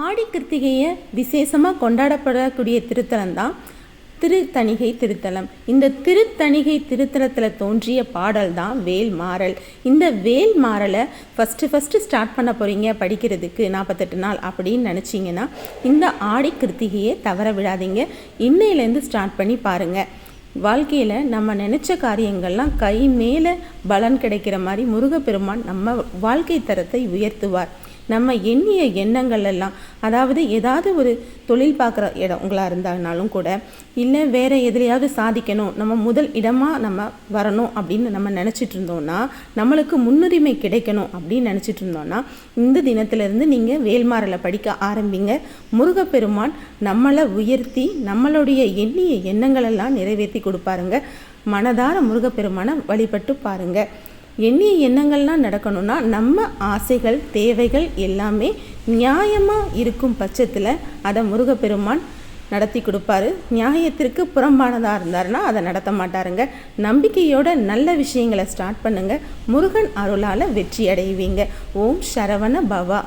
ஆடி கிருத்திகையை விசேஷமாக கொண்டாடப்படக்கூடிய திருத்தலம் தான் திருத்தணிகை திருத்தலம். இந்த திருத்தணிகை திருத்தலத்தில் தோன்றிய பாடல் தான் வேல் மாறல். இந்த வேல் மாறலை ஃபஸ்ட்டு ஃபஸ்ட்டு ஸ்டார்ட் பண்ண போகிறீங்க படிக்கிறதுக்கு நாற்பத்தெட்டு நாள் அப்படின்னு நினச்சிங்கன்னா இந்த ஆடி கிருத்திகையை தவற விடாதீங்க. இன்னையிலேருந்து ஸ்டார்ட் பண்ணி பாருங்கள் வாழ்க்கையில் நம்ம நினச்ச காரியங்கள்லாம் கை மேலே பலன் கிடைக்கிற மாதிரி முருகப்பெருமான் நம்ம வாழ்க்கை தரத்தை உயர்த்துவார். நம்ம எண்ணிய எண்ணங்கள் எல்லாம் அதாவது ஏதாவது ஒரு தொழில் பார்க்குற இடங்களாக இருந்தாலும் கூட இல்லை வேறு எதுலையாவது சாதிக்கணும் நம்ம முதல் இடமாக நம்ம வரணும் அப்படின்னு நம்ம நினச்சிட்டு இருந்தோம்னா நம்மளுக்கு முன்னுரிமை கிடைக்கணும் அப்படின்னு நினச்சிட்டு இருந்தோம்னா இந்த தினத்திலேருந்து நீங்கள் வேல்மாறலை படிக்க ஆரம்பிங்க. முருகப்பெருமான் நம்மளை உயர்த்தி நம்மளுடைய எண்ணிய எண்ணங்களெல்லாம் நிறைவேற்றி கொடுப்பாருங்க. மனதார முருகப்பெருமானை வழிபட்டு பாருங்கள் எண்ணிய எண்ணங்கள்லாம் நடக்கணும்னா நம்ம ஆசைகள் தேவைகள் எல்லாமே நியாயமாக இருக்கும் பட்சத்தில் அதை முருகப்பெருமான் நடத்தி கொடுப்பாரு. நியாயத்திற்கு புறம்பானதாக இருந்தாருன்னா அதை நடத்த மாட்டாருங்க. நம்பிக்கையோட நல்ல விஷயங்களை ஸ்டார்ட் பண்ணுங்கள் முருகன் அருளால் வெற்றி அடைவீங்க. ஓம் சரவண பவா.